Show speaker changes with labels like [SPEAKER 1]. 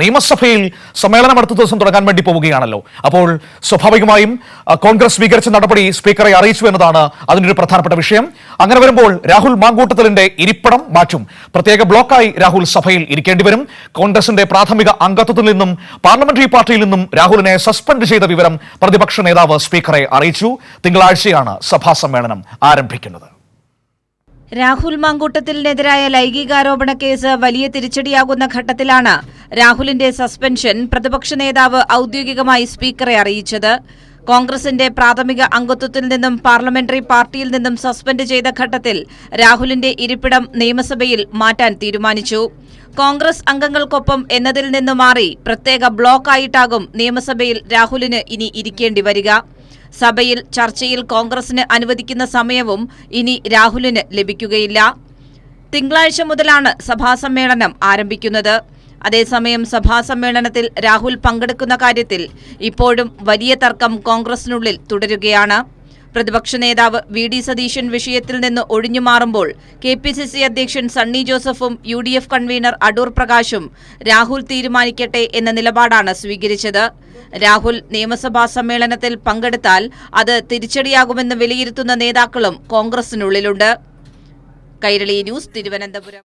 [SPEAKER 1] നിയമസഭയിൽ സമ്മേളനം അടുത്ത ദിവസം തുടങ്ങാൻ വേണ്ടി പോവുകയാണല്ലോ. അപ്പോൾ സ്വാഭാവികമായും കോൺഗ്രസ് സ്വീകരിച്ച നടപടി സ്പീക്കറെ അറിയിച്ചു എന്നതാണ് അതിനൊരു പ്രധാനപ്പെട്ട വിഷയം. അങ്ങനെ വരുമ്പോൾ രാഹുൽ മാങ്കൂട്ടത്തലിന്റെ ഇരിപ്പിടം മാറ്റും. പ്രത്യേക ബ്ലോക്കായി രാഹുൽ സഭയിൽ ഇരിക്കേണ്ടി വരും. കോൺഗ്രസിന്റെ പ്രാഥമിക അംഗത്വത്തിൽ നിന്നും പാർലമെന്ററി പാർട്ടിയിൽ നിന്നും രാഹുലിനെ സസ്പെൻഡ് ചെയ്ത വിവരം പ്രതിപക്ഷ നേതാവ് സ്പീക്കറെ അറിയിച്ചു. തിങ്കളാഴ്ചയാണ് സഭാ സമ്മേളനം ആരംഭിക്കുന്നത്.
[SPEAKER 2] രാഹുൽ മാങ്കൂട്ടത്തിനെതിരായ ലൈംഗികാരോപണ കേസ് വലിയ തിരിച്ചടിയാകുന്ന ഘട്ടത്തിലാണ് രാഹുലിന്റെ സസ്പെൻഷൻ പ്രതിപക്ഷ നേതാവ് ഔദ്യോഗികമായി സ്പീക്കറെ അറിയിച്ചത്. കോൺഗ്രസിന്റെ പ്രാഥമിക അംഗത്വത്തിൽ നിന്നും പാർലമെന്ററി പാർട്ടിയിൽ നിന്നും സസ്പെൻഡ് ചെയ്ത ഘട്ടത്തിൽ രാഹുലിന്റെ ഇരിപ്പിടം നിയമസഭയിൽ മാറ്റാൻ തീരുമാനിച്ചു. കോൺഗ്രസ് അംഗങ്ങൾക്കൊപ്പം എന്നതിൽ നിന്ന് മാറി പ്രത്യേക ബ്ലോക്കായിട്ടാകും നിയമസഭയിൽ രാഹുലിന് ഇനി ഇരിക്കേണ്ടി വരിക. സഭയിൽ ചർച്ചയിൽ കോൺഗ്രസിന് അനുവദിക്കുന്ന സമയവും ഇനി രാഹുലിന് ലഭിക്കുകയില്ല. തിങ്കളാഴ്ച മുതലാണ് സഭാസമ്മേളനം ആരംഭിക്കുന്നത്. അതേസമയം സഭാ സമ്മേളനത്തിൽ രാഹുൽ പങ്കെടുക്കുന്ന കാര്യത്തിൽ ഇപ്പോഴും വലിയ തർക്കം കോൺഗ്രസിനുള്ളിൽ തുടരുകയാണ്. പ്രതിപക്ഷ നേതാവ് വി ഡി സതീശൻ വിഷയത്തിൽ നിന്ന് ഒഴിഞ്ഞു മാറുമ്പോൾ കെ പി സി സി അധ്യക്ഷൻ സണ്ണി ജോസഫും U D F convener Adoor പ്രകാശും Rahul തീരുമാനിക്കട്ടെ എന്ന നിലപാടാണ് സ്വീകരിച്ചത്. രാഹുൽ നിയമസഭാ സമ്മേളനത്തിൽ പങ്കെടുത്താൽ അത് തിരിച്ചടിയാകുമെന്ന് വിലയിരുത്തുന്ന നേതാക്കളും കോൺഗ്രസിനുള്ളിലുണ്ട്. കൈരളി ന്യൂസ് തിരുവനന്തപുരം.